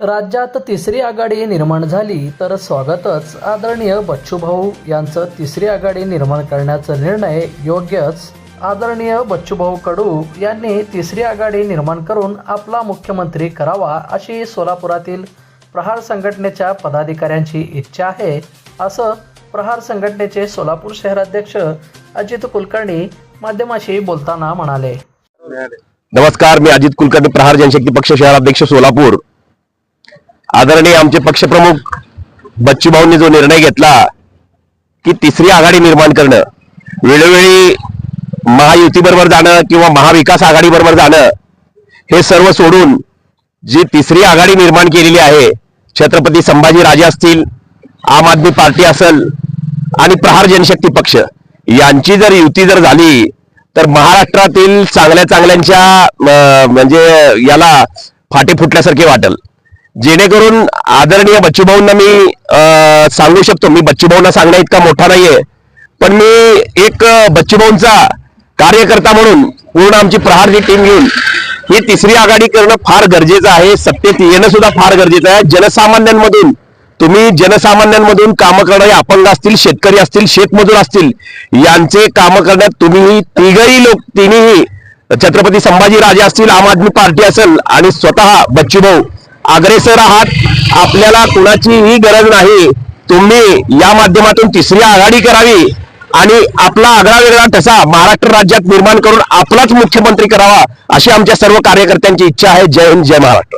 राज्यात तिसरी आघाडी निर्माण झाली तर स्वागतच आदरणीय बच्चूभाऊ यांचं तिसरी आघाडी निर्माण करण्याचा निर्णय योग्यच. आदरणीय बच्चूभाऊ कडू यांनी तिसरी आघाडी निर्माण करून आपला मुख्यमंत्री करावा अशी सोलापुरातील प्रहार संघटनेच्या पदाधिकाऱ्यांची इच्छा आहे असं प्रहार संघटनेचे सोलापूर शहराध्यक्ष अजित कुलकर्णी माध्यमाशी बोलताना म्हणाले. नमस्कार मी अजित कुलकर्णी प्रहार जनशक्ती पक्ष शहराध्यक्ष सोलापूर. आदरणीय आमचे पक्षप्रमुख बच्चूभाऊंनी जो निर्णय घेतला की तिसरी आघाडी निर्माण करणं वेळोवेळी महायुतीबरोबर जाणं किंवा महाविकास आघाडीबरोबर जाणं हे सर्व सोडून जी तिसरी आघाडी निर्माण केलेली आहे छत्रपती संभाजी राजे असतील आम आदमी पार्टी असेल आणि प्रहार जनशक्ती पक्ष यांची जर युती जर झाली तर महाराष्ट्रातील चांगल्या चांगल्यांच्या म्हणजे याला फाटे फुटल्यासारखे वाटेल. जेणेकरून आदरणीय बच्चूभाऊंना मी अं, सांगू शकतो. मी बच्चूभाऊंना सांगण्या इतका मोठा नाहीये. पण मी एक बच्चूभाऊंचा कार्यकर्ता म्हणून पूर्ण आमची प्रहारची टीम घेऊन ही तिसरी आघाडी करणं फार गरजेचं आहे. सत्तेत येणं सुद्धा फार गरजेचं आहे. जनसामान्यांमधून तुम्ही जनसामान्यांमधून कामं करणारे अपंग असतील शेतकरी असतील शेतमजूर असतील यांचे कामं करण्यात तुम्ही तिघही लोक तिन्ही छत्रपती संभाजी राजे असतील आम आदमी पार्टी असेल आणि स्वतः बच्चूभाऊ अग्रेसर आहात. आपल्याला कुणाचीही गरज नाही. तुम्ही या माध्यमातून तिसरी आघाडी करावी. आणि आपला आगळा वेगळा ठसा महाराष्ट्र राज्यात निर्माण करून आपलाच मुख्यमंत्री करावा अशी आमच्या सर्व कार्यकर्त्यांची इच्छा आहे. जय हिंद जय महाराष्ट्र.